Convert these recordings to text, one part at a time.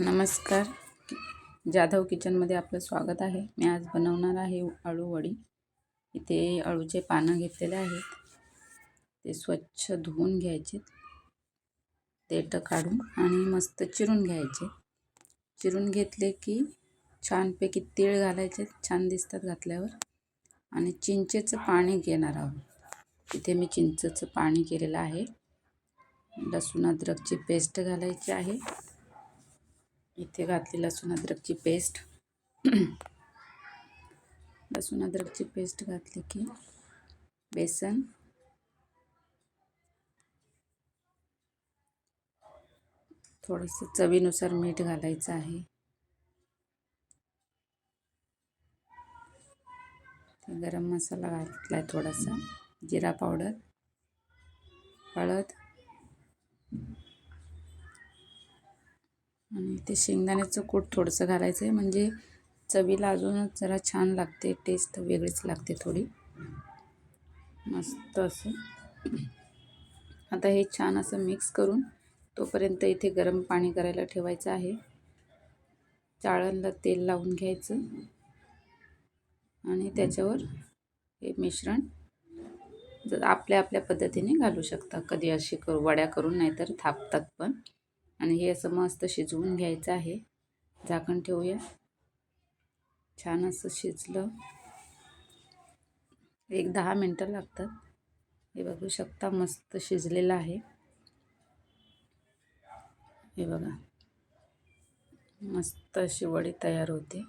नमस्कार. जाधव किचनमध्ये आपलं स्वागत आहे. मी आज बनवणार आहे अळूवडी इथे अळूचे पानं घेतलेले आहेत. ते स्वच्छ धुवून घ्यायचे. देठं काढून आणि मस्त चिरून घ्यायचे. चिरून घेतले की छानपैकी तीळ घालायचे. छान दिसतात घातल्यावर. आणि चिंचेचं पाणी घेणार आहोत. इथे मी चिंचेचं पाणी केलेलं आहे. लसूण अद्रकची पेस्ट घालायची आहे. इथे घातली लसूण अद्रकची पेस्ट. लसूण अद्रकची पेस्ट घातली की बेसन. थोडंसं चवीनुसार मीठ घालायचं आहे. गरम मसाला घातला आहे थोडासा. जिरा पावडर. हळद. आणि ते शेंगदाण्याचं कूट थोडंसं घालायचं आहे. म्हणजे चवीला अजूनच जरा छान लागते टेस्ट वेगळीच लागते थोडी. मस्त असं. आता हे छान असं मिक्स करून तोपर्यंत इथे गरम पाणी करायला ठेवायचं आहे. चाळणला तेल लावून घ्यायचं. आणि त्याच्यावर हे मिश्रण जर आपल्या आपल्या पद्धतीने घालू शकता. कधी अशी करू वड्या करून नाहीतर थापतात पण. आणि हे असं मस्त शिजवून घ्यायचं आहे. झाकण ठेवूया. छान असं शिजलं. एक दहा मिनटं लागतात. हे बघू शकता मस्त शिजलेलं आहे. हे बघा. मस्त अशी वडी तयार होते.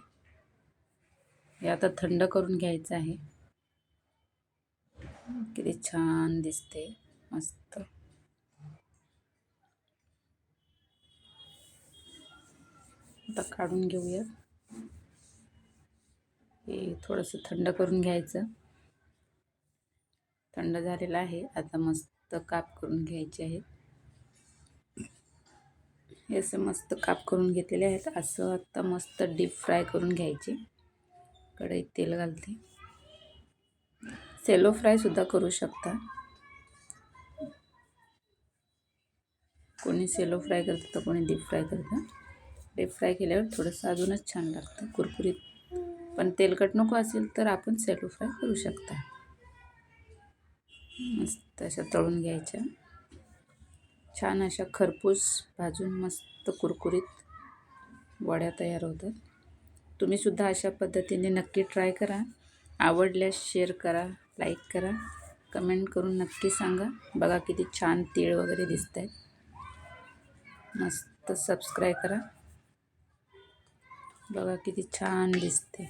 हे आता थंड करून घ्यायचं आहे. किती छान दिसते. मस्त. आता काढून घेऊया. हे थोडंसं थंड करून घ्यायचं. थंड झालेलं आहे. आता मस्त काप करून घ्यायचे आहेत. हे असे मस्त काप करून घेतलेले आहेत. असं आता मस्त डीप फ्राय करून घ्यायचे. कढईत तेल घालते. सेलो फ्रायसुद्धा करू शकता. कोणी सेलो फ्राय करतं तर कोणी डीप फ्राय करतं. डीप फ्राय केल्यावर थोडंसं अजूनच छान लागतं कुरकुरीत. पण तेलकट नको असेल तर आपण सेलो फ्राय करू शकता. मस्त अशा तळून घ्यायच्या. छान अशा खरपूस भाजून मस्त कुरकुरीत वड्या तयार होतात. तुम्हीसुद्धा अशा पद्धतीने नक्की ट्राय करा. आवडल्यास शेअर करा लाईक करा. कमेंट करून नक्की सांगा. बघा किती छान तीळ वगैरे दिसत आहेत मस्त सबस्क्राईब करा. बघा किती छान दिसते.